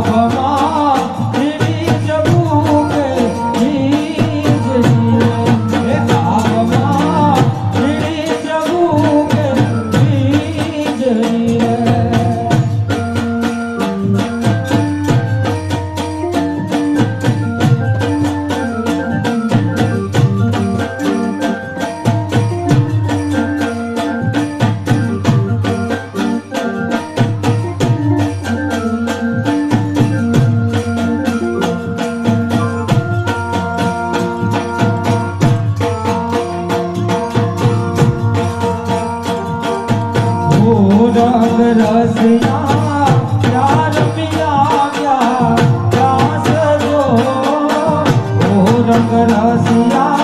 Oh. रंग रसिया